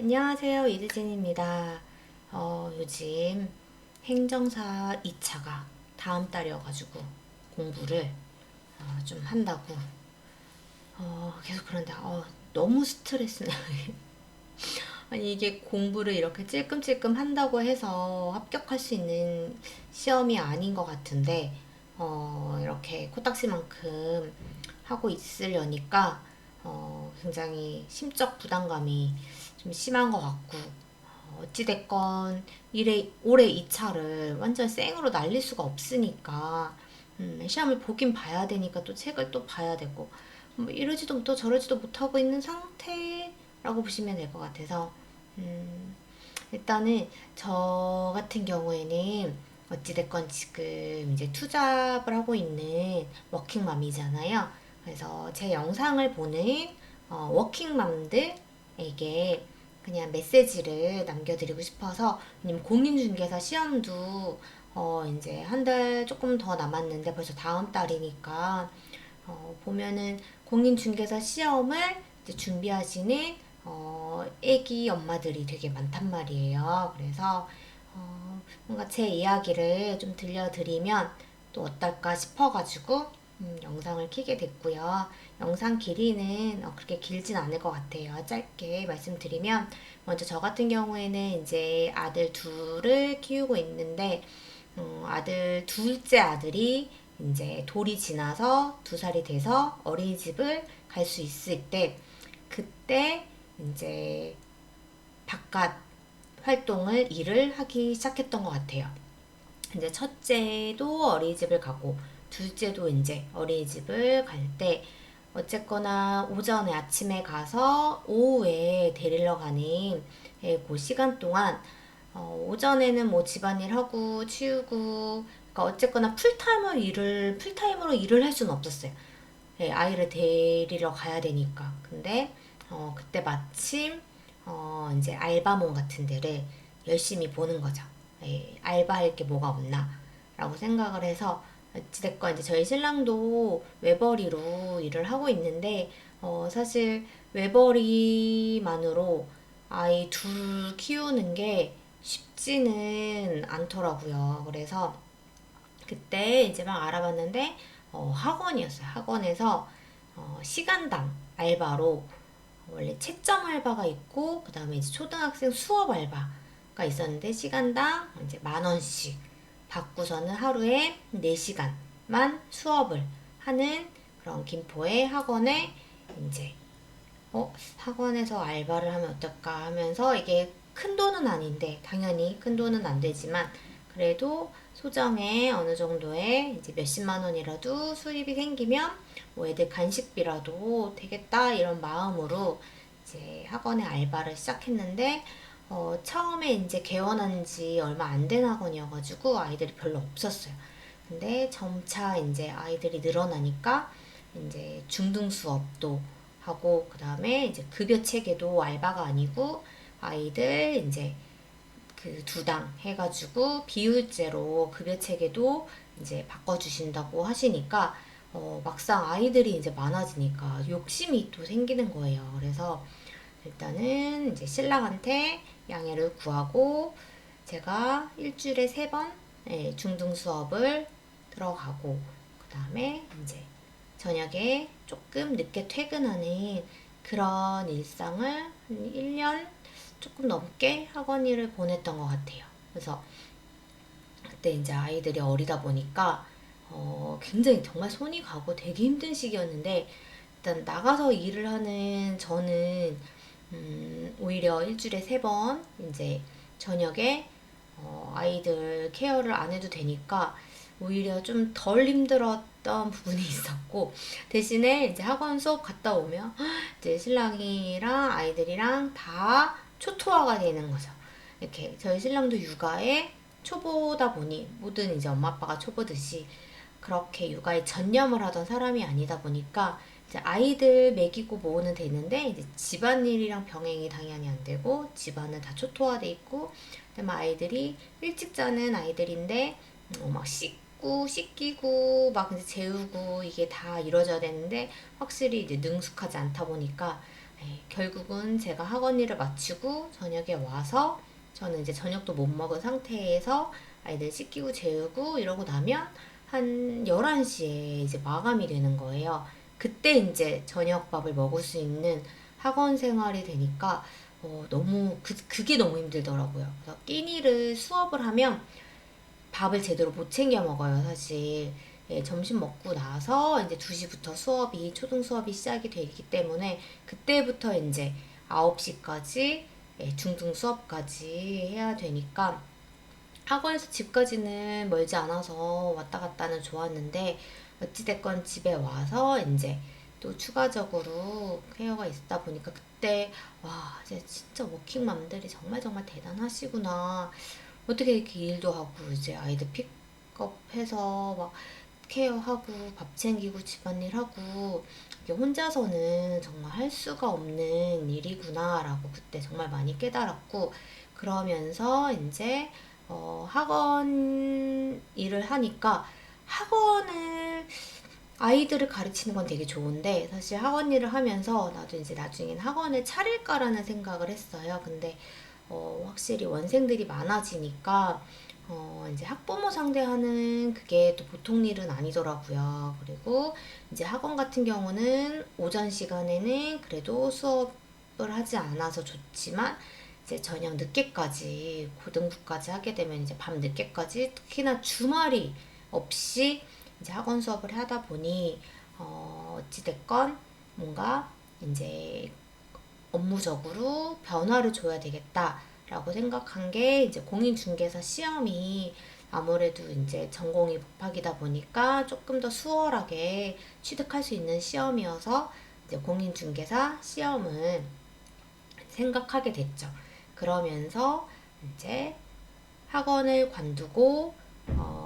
안녕하세요. 이드진입니다. 어, 요즘 행정사 2차가 다음 달이어가지고 공부를 어, 좀 한다고 어, 계속 그런데 어, 너무 스트레스네. 아니 이게 공부를 이렇게 찔끔찔끔 한다고 해서 합격할 수 있는 시험이 아닌 것 같은데 어, 이렇게 코딱지만큼 하고 있으려니까 어, 굉장히 심적 부담감이 좀 심한 것 같고 어, 어찌됐건 일에, 올해 2차를 완전 생으로 날릴 수가 없으니까 음, 시험을 보긴 봐야 되니까 또 책을 또 봐야 되고 뭐 이러지도 못하고 저러지도 못하고 있는 상태라고 보시면 될 것 같아서 음, 일단은 저 같은 경우에는 어찌됐건 지금 이제 투잡을 하고 있는 워킹맘이잖아요. 그래서 제 영상을 보는 어, 워킹맘들에게 그냥 메시지를 남겨드리고 싶어서 왜냐면 공인중개사 시험도 어 이제 한 달 조금 더 남았는데 벌써 다음 달이니까 어 보면은 공인중개사 시험을 준비하시는 어 애기 엄마들이 되게 많단 말이에요. 그래서 어 뭔가 제 이야기를 좀 들려드리면 또 어떨까 싶어가지고 음, 영상을 켜게 됐고요. 영상 길이는 어, 그렇게 길진 않을 것 같아요. 짧게 말씀드리면 먼저 저 같은 경우에는 이제 아들 둘을 키우고 있는데 어, 아들 둘째 아들이 이제 돌이 지나서 두 살이 돼서 어린이집을 갈 수 있을 때 그때 이제 바깥 활동을 일을 하기 시작했던 것 같아요. 이제 첫째도 어린이집을 가고 둘째도 이제 어린이집을 갈때 어쨌거나 오전에 아침에 가서 오후에 데리러 가는 예, 그 시간 동안 어, 오전에는 뭐 집안일 하고 치우고 그러니까 어쨌거나 풀타임으로 일을 풀타임으로 일을 할 수는 없었어요. 예, 아이를 데리러 가야 되니까. 근데 어, 그때 마침 어, 이제 알바몬 같은 데를 열심히 보는 거죠. 예, 알바할 게 뭐가 없나 라고 생각을 해서 어찌됐건 이제 저희 신랑도 외벌이로 일을 하고 있는데 어 사실 외벌이만으로 아이 둘 키우는 게 쉽지는 않더라고요. 그래서 그때 이제 막 알아봤는데 어 학원이었어요. 학원에서 어 시간당 알바로 원래 채점 알바가 있고 그 다음에 이제 초등학생 수업 알바가 있었는데 시간당 이제 만 원씩 받고서는 하루에 4시간만 수업을 하는 그런 김포의 학원에 이제 어, 학원에서 알바를 하면 어떨까 하면서 이게 큰 돈은 아닌데 당연히 큰 돈은 안 되지만 그래도 소정에 어느 정도의 이제 몇십만 원이라도 수입이 생기면 뭐 애들 간식비라도 되겠다 이런 마음으로 이제 학원에 알바를 시작했는데 어, 처음에 이제 개원한 지 얼마 안 된 학원이어가지고 아이들이 별로 없었어요. 근데 점차 이제 아이들이 늘어나니까 이제 중등 수업도 하고 그 다음에 이제 급여 체계도 알바가 아니고 아이들 이제 그 두 당 해가지고 비율제로 급여 체계도 이제 바꿔주신다고 하시니까 어, 막상 아이들이 이제 많아지니까 욕심이 또 생기는 거예요. 그래서 일단은 이제 신랑한테 양해를 구하고 제가 일주일에 세번 예, 중등 수업을 들어가고 그 다음에 이제 저녁에 조금 늦게 퇴근하는 그런 일상을 한 1년 조금 넘게 학원 일을 보냈던 것 같아요. 그래서 그때 이제 아이들이 어리다 보니까 어, 굉장히 정말 손이 가고 되게 힘든 시기였는데 일단 나가서 일을 하는 저는 음, 오히려 일주일에 세 번 이제 저녁에 어, 아이들 케어를 안 해도 되니까 오히려 좀 덜 힘들었던 부분이 있었고 대신에 이제 학원 수업 갔다 오면 이제 신랑이랑 아이들이랑 다 초토화가 되는 거죠. 이렇게 저희 신랑도 육아에 초보다 보니 모든 이제 엄마 아빠가 초보듯이 그렇게 육아에 전념을 하던 사람이 아니다 보니까 아이들 먹이고 뭐는 되는데 이제 집안일이랑 병행이 당연히 안 되고 집안은 다 초토화돼 있고 그다음에 아이들이 일찍 자는 아이들인데 어, 막 씻고 씻기고 막 이제 재우고 이게 다 이루어져야 되는데 확실히 이제 능숙하지 않다 보니까 네, 결국은 제가 학원 일을 마치고 저녁에 와서 저는 이제 저녁도 못 먹은 상태에서 아이들 씻기고 재우고 이러고 나면 한 11시에 이제 마감이 되는 거예요. 그때 이제 저녁밥을 먹을 수 있는 학원 생활이 되니까 어, 너무 그, 그게 너무 힘들더라고요. 그래서 끼니를 수업을 하면 밥을 제대로 못 챙겨 먹어요, 사실. 예, 점심 먹고 나서 이제 2시부터 수업이, 초등 수업이 시작이 되기 때문에 그때부터 이제 9시까지 예, 중등 수업까지 해야 되니까 학원에서 집까지는 멀지 않아서 왔다 갔다는 좋았는데 어찌됐건 집에 와서 이제 또 추가적으로 케어가 있다 보니까 그때 와 이제 진짜 워킹맘들이 정말 정말 대단하시구나. 어떻게 이렇게 일도 하고 이제 아이들 픽업해서 막 케어하고 밥 챙기고 집안일 하고 이게 혼자서는 정말 할 수가 없는 일이구나라고 그때 정말 많이 깨달았고 그러면서 이제 어 학원 일을 하니까 학원을 아이들을 가르치는 건 되게 좋은데 사실 학원 일을 하면서 나도 이제 나중엔 학원을 차릴까라는 생각을 했어요. 근데 어, 확실히 원생들이 많아지니까 어, 이제 학부모 상대하는 그게 또 보통 일은 아니더라고요. 그리고 이제 학원 같은 경우는 오전 시간에는 그래도 수업을 하지 않아서 좋지만 이제 저녁 늦게까지 고등부까지 하게 되면 이제 밤 늦게까지 특히나 주말이 없이 이제 학원 수업을 하다 보니 어, 어찌됐건 뭔가 이제 업무적으로 변화를 줘야 되겠다라고 생각한 게 이제 공인중개사 시험이 아무래도 이제 전공이 법학이다 보니까 조금 더 수월하게 취득할 수 있는 시험이어서 이제 공인중개사 시험을 생각하게 됐죠. 그러면서 이제 학원을 관두고 어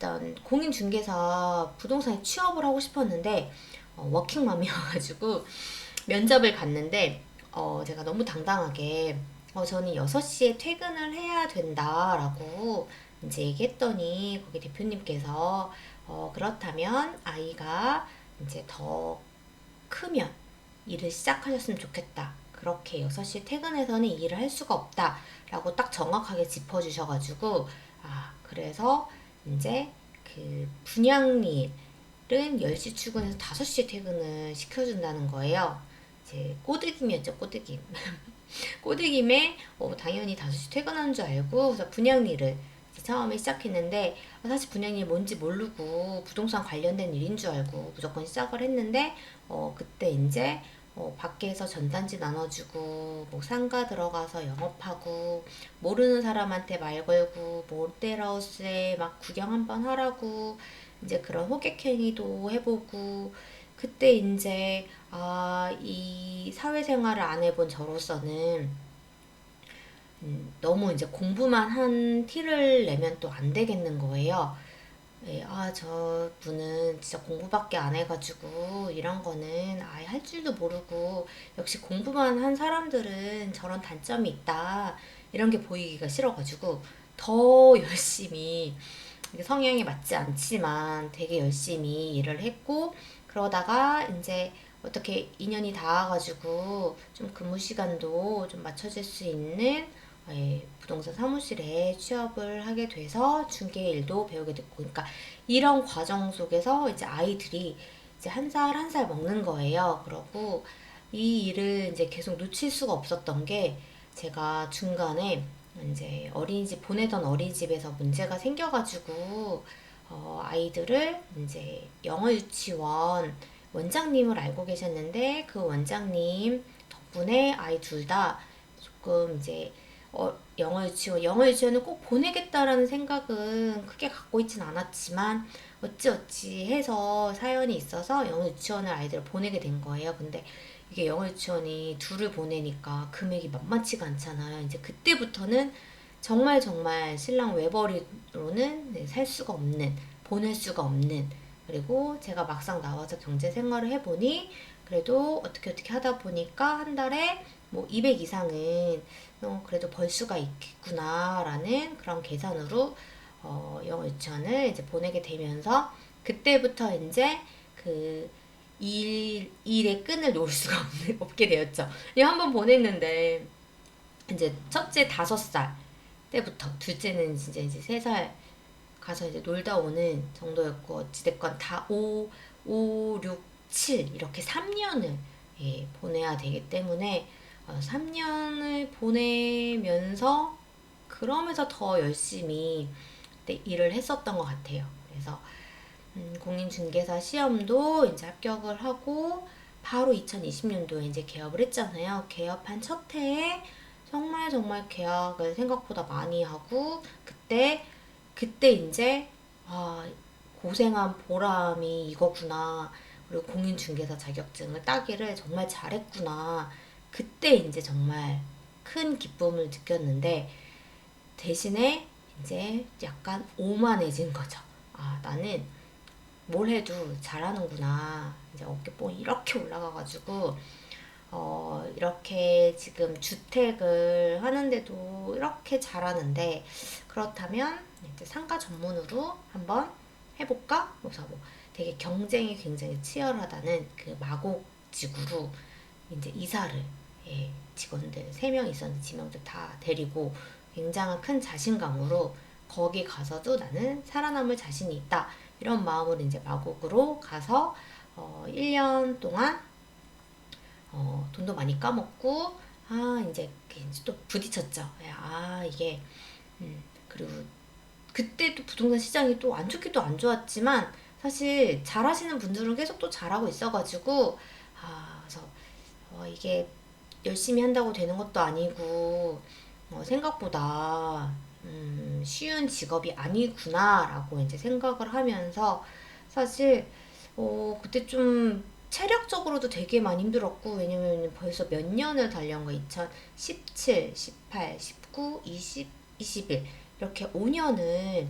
일단 공인중개사 부동산에 취업을 하고 싶었는데 어 워킹맘이어가지고 면접을 갔는데 어, 제가 너무 당당하게 어, 저는 6시에 퇴근을 해야 된다라고 이제 얘기했더니 거기 대표님께서 어, 그렇다면 아이가 이제 더 크면 일을 시작하셨으면 좋겠다. 그렇게 6시에 퇴근해서는 일을 할 수가 없다. 라고 딱 정확하게 짚어주셔가지고, 아, 그래서 이제 그 분양일은 10시 출근해서 5시에 퇴근을 시켜준다는 거예요. 이제 꼬드김이었죠, 꼬드김. 꼬드김에 어, 당연히 5시 퇴근하는 줄 알고 그래서 분양일을 처음에 시작했는데 사실 분양일 뭔지 모르고 부동산 관련된 일인 줄 알고 무조건 시작을 했는데 어, 그때 이제 어, 밖에서 전단지 나눠주고 뭐 상가 들어가서 영업하고 모르는 사람한테 말 걸고 모델하우스에 막 구경 한번 하라고 이제 그런 호객행위도 해보고 그때 이제 아, 이 사회생활을 안 해본 저로서는 음, 너무 이제 공부만 한 티를 내면 또 안 되겠는 거예요. 예, 아, 저 분은 진짜 공부밖에 안 해가지고 이런 거는 아예 할 줄도 모르고 역시 공부만 한 사람들은 저런 단점이 있다. 이런 게 보이기가 싫어가지고 더 열심히 성향에 맞지 않지만 되게 열심히 일을 했고 그러다가 이제 어떻게 인연이 닿아가지고 좀 근무 시간도 좀 맞춰질 수 있는 예, 부동산 사무실에 취업을 하게 돼서 중개 일도 배우게 됐고, 그러니까 이런 과정 속에서 이제 아이들이 이제 한 살 한 살 먹는 거예요. 그러고 이 일을 이제 계속 놓칠 수가 없었던 게 제가 중간에 이제 어린이집 보내던 어린이집에서 문제가 생겨가지고 어, 아이들을 이제 영어 유치원 원장님을 알고 계셨는데 그 원장님 덕분에 아이 둘 다 조금 이제 어, 영어 유치원, 영어 유치원을 꼭 보내겠다라는 생각은 크게 갖고 있진 않았지만 어찌어찌 해서 사연이 있어서 영어 유치원을 아이들을 보내게 된 거예요. 근데 이게 영어 유치원이 둘을 보내니까 금액이 만만치가 않잖아요. 이제 그때부터는 정말 정말 신랑 외벌이로는 네, 살 수가 없는, 보낼 수가 없는, 그리고 제가 막상 나와서 경제 생활을 해보니 그래도 어떻게 어떻게 하다 보니까 한 달에 뭐 200 이상은 어, 그래도 벌 수가 있겠구나라는 그런 계산으로 어, 영어 유치원을 이제 보내게 되면서 그때부터 이제 그 일, 일의 끈을 놓을 수가 없, 없게 되었죠. 한번 보냈는데 이제 첫째 다섯 살 때부터 둘째는 진짜 이제 세 살 가서 이제 놀다 오는 정도였고 어찌됐건 다 5, 5, 6, 7 이렇게 3년을 예, 보내야 되기 때문에 어, 3년을 보내면서 그러면서 더 열심히 네, 일을 했었던 것 같아요. 그래서 음, 공인중개사 시험도 이제 합격을 하고 바로 2020년도에 이제 개업을 했잖아요. 개업한 첫 해에 정말 정말 계약을 생각보다 많이 하고 그때 그때 이제 아 고생한 보람이 이거구나. 그리고 공인중개사 자격증을 따기를 정말 잘했구나. 그때 이제 정말 큰 기쁨을 느꼈는데 대신에 이제 약간 오만해진 거죠. 아, 나는 뭘 해도 잘하는구나. 이제 어깨뽕이 이렇게 올라가가지고, 어, 이렇게 지금 주택을 하는데도 이렇게 잘하는데, 그렇다면 이제 상가 전문으로 한번 해볼까? 그래서 뭐 되게 경쟁이 굉장히 치열하다는 그 마곡 지구로 이제 이사를 예, 직원들 3명 있었는데 지명들 다 데리고 굉장한 큰 자신감으로 거기 가서도 나는 살아남을 자신이 있다. 이런 마음으로 이제 마곡으로 가서 어, 1년 동안 어, 돈도 많이 까먹고 아 이제, 이제 또 부딪혔죠. 예, 아 이게 음, 그리고 그때 또 부동산 시장이 또 안 좋기도 안 좋았지만 사실 잘하시는 분들은 계속 또 잘하고 있어가지고 아 그래서 어, 이게 열심히 한다고 되는 것도 아니고 어, 생각보다 음, 쉬운 직업이 아니구나라고 이제 생각을 하면서 사실 어, 그때 좀 체력적으로도 되게 많이 힘들었고 왜냐면 벌써 몇 년을 달려온 거 2017, 18, 19, 20, 21 이렇게 5년을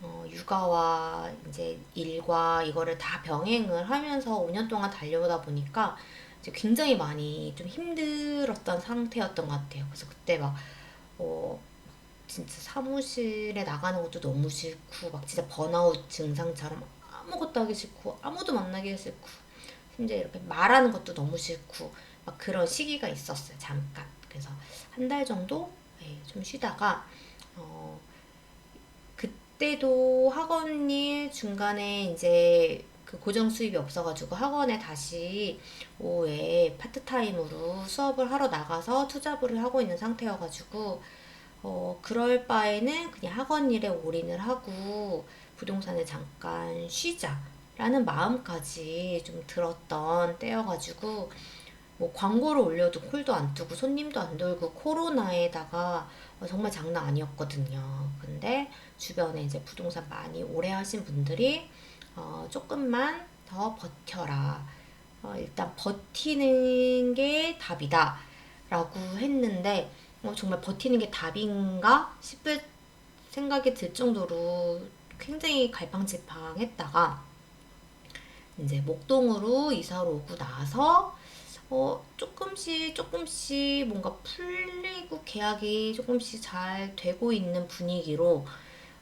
어, 육아와 이제 일과 이거를 다 병행을 하면서 5년 동안 달려오다 보니까 이제 굉장히 많이 좀 힘들었던 상태였던 것 같아요. 그래서 그때 막, 어, 진짜 사무실에 나가는 것도 너무 싫고, 막 진짜 번아웃 증상처럼 아무것도 하기 싫고, 아무도 만나기 싫고, 심지어 이렇게 말하는 것도 너무 싫고, 막 그런 시기가 있었어요, 잠깐. 그래서 한 달 정도 네, 좀 쉬다가, 어, 그때도 학원 일 중간에 이제 그 고정 수입이 없어가지고 학원에 다시 오후에 파트타임으로 수업을 하러 나가서 투잡을 하고 있는 상태여가지고 어, 그럴 바에는 그냥 학원 일에 올인을 하고 부동산에 잠깐 쉬자 라는 마음까지 좀 들었던 때여가지고 뭐 광고를 올려도 콜도 안 뜨고 손님도 안 돌고 코로나에다가 정말 장난 아니었거든요. 근데 주변에 이제 부동산 많이 오래 하신 분들이 어, 조금만 더 버텨라. 어, 일단 버티는 게 답이다. 라고 했는데, 어, 정말 버티는 게 답인가 싶을 생각이 들 정도로 굉장히 갈팡질팡 했다가, 이제 목동으로 이사를 오고 나서, 어, 조금씩 조금씩 뭔가 풀리고 계약이 조금씩 잘 되고 있는 분위기로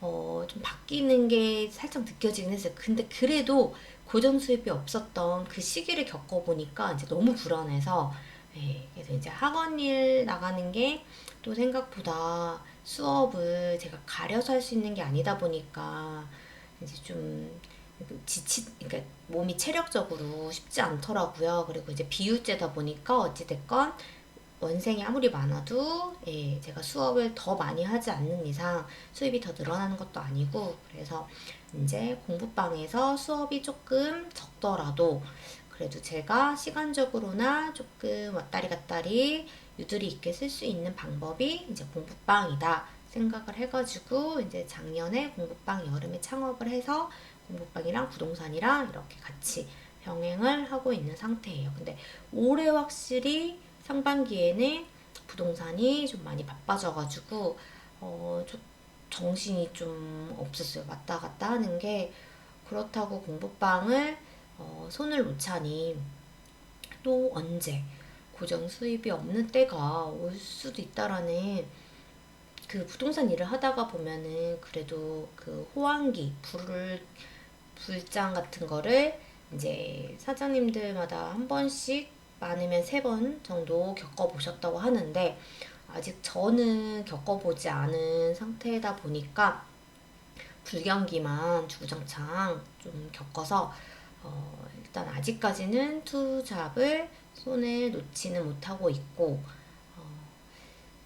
어, 좀 바뀌는 게 살짝 느껴지긴 했어요. 근데 그래도 고정 수입이 없었던 그 시기를 겪어보니까 이제 너무 불안해서, 예, 그래서 이제 학원 일 나가는 게 또 생각보다 수업을 제가 가려서 할 수 있는 게 아니다 보니까 이제 좀 지치, 그러니까 몸이 체력적으로 쉽지 않더라고요. 그리고 이제 비유제다 보니까 어찌됐건 원생이 아무리 많아도 예, 제가 수업을 더 많이 하지 않는 이상 수입이 더 늘어나는 것도 아니고 그래서 이제 공부방에서 수업이 조금 적더라도 그래도 제가 시간적으로나 조금 왔다리 갔다리 유들이 있게 쓸 수 있는 방법이 이제 공부방이다 생각을 해가지고 이제 작년에 공부방 여름에 창업을 해서 공부방이랑 부동산이랑 이렇게 같이 병행을 하고 있는 상태예요. 근데 올해 확실히 상반기에는 부동산이 좀 많이 바빠져가지고 어, 좀 정신이 좀 없었어요. 왔다 갔다 하는 게 그렇다고 공부방을 어, 손을 놓자니 또 언제 고정 수입이 없는 때가 올 수도 있다라는 그 부동산 일을 하다가 보면은 그래도 그 호황기 불 불장 같은 거를 이제 사장님들마다 한 번씩 많으면 세 번 정도 겪어보셨다고 하는데 아직 저는 겪어보지 않은 상태다 보니까 불경기만 주구장창 좀 겪어서 어, 일단 아직까지는 투잡을 손에 놓지는 못하고 있고 어,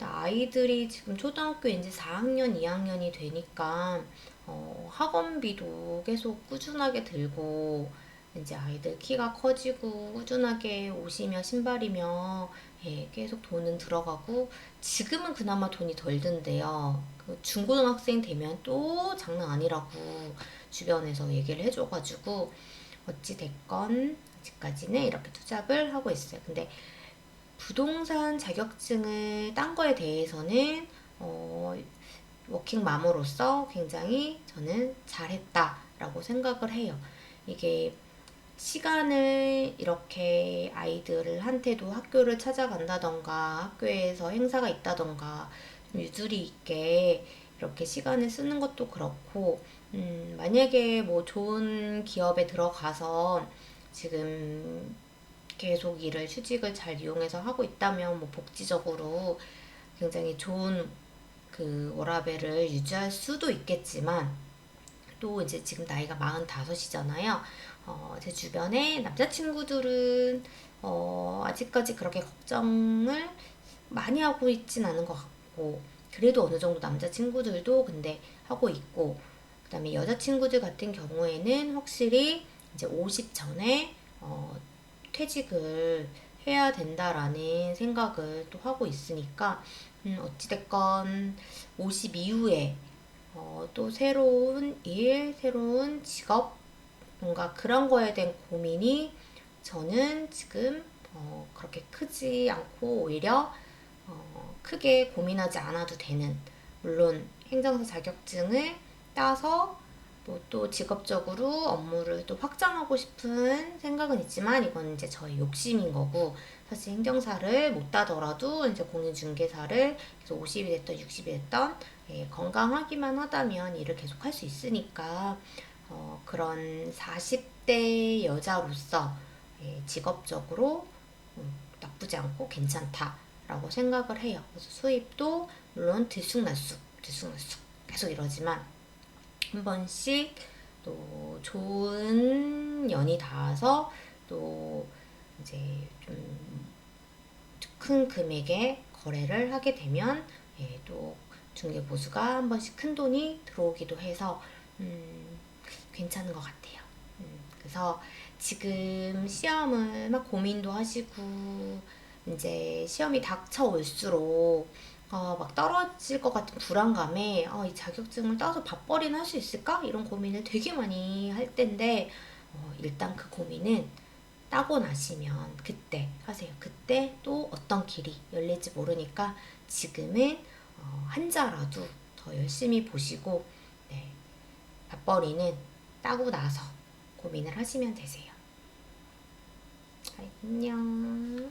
아이들이 지금 초등학교 이제 4학년, 2학년이 되니까 어, 학원비도 계속 꾸준하게 들고 이제 아이들 키가 커지고 꾸준하게 옷이며 신발이며 예, 계속 돈은 들어가고 지금은 그나마 돈이 덜 든대요. 그 중고등학생 되면 또 장난 아니라고 주변에서 얘기를 해줘가지고 어찌 됐건 아직까지는 이렇게 투잡을 하고 있어요. 근데 부동산 자격증을 딴 거에 대해서는 어, 워킹맘으로서 굉장히 저는 잘했다라고 생각을 해요. 이게 시간을 이렇게 아이들한테도 학교를 찾아간다던가 학교에서 행사가 있다던가 좀 유두리 있게 이렇게 시간을 쓰는 것도 그렇고 음, 만약에 뭐 좋은 기업에 들어가서 지금 계속 일을 휴직을 잘 이용해서 하고 있다면 뭐 복지적으로 굉장히 좋은 그 워라벨을 유지할 수도 있겠지만 또 이제 지금 나이가 45이잖아요. 어, 제 주변에 남자친구들은 어, 아직까지 그렇게 걱정을 많이 하고 있진 않은 것 같고 그래도 어느 정도 남자친구들도 근데 하고 있고 그 다음에 여자친구들 같은 경우에는 확실히 이제 50 전에 어, 퇴직을 해야 된다라는 생각을 또 하고 있으니까 음, 어찌됐건 50 이후에 어, 또 새로운 일, 새로운 직업, 뭔가 그런 거에 대한 고민이 저는 지금 어, 그렇게 크지 않고 오히려 어, 크게 고민하지 않아도 되는 물론 행정사 자격증을 따서 뭐 또 직업적으로 업무를 또 확장하고 싶은 생각은 있지만 이건 이제 저의 욕심인 거고 사실 행정사를 못 따더라도 이제 공인중개사를 계속 50이 됐던 60이 됐던 예, 건강하기만 하다면 일을 계속 할 수 있으니까 어, 그런 40대 여자로서 예, 직업적으로 음, 나쁘지 않고 괜찮다라고 생각을 해요. 그래서 수입도 물론 들쑥날쑥 들쑥날쑥 계속 이러지만 한 번씩 또 좋은 연이 닿아서 또 이제 좀 큰 금액의 거래를 하게 되면 예, 또 중개 보수가 한 번씩 큰 돈이 들어오기도 해서 음, 괜찮은 것 같아요. 음, 그래서 지금 시험을 막 고민도 하시고 이제 시험이 닥쳐올수록 어, 막 떨어질 것 같은 불안감에 어, 이 자격증을 따서 밥벌이는 할 수 있을까? 이런 고민을 되게 많이 할 텐데 어, 일단 그 고민은 따고 나시면 그때 하세요. 그때 또 어떤 길이 열릴지 모르니까 지금은 어, 한자라도 더 열심히 보시고 네, 밥벌이는 따고 나서 고민을 하시면 되세요. 안녕.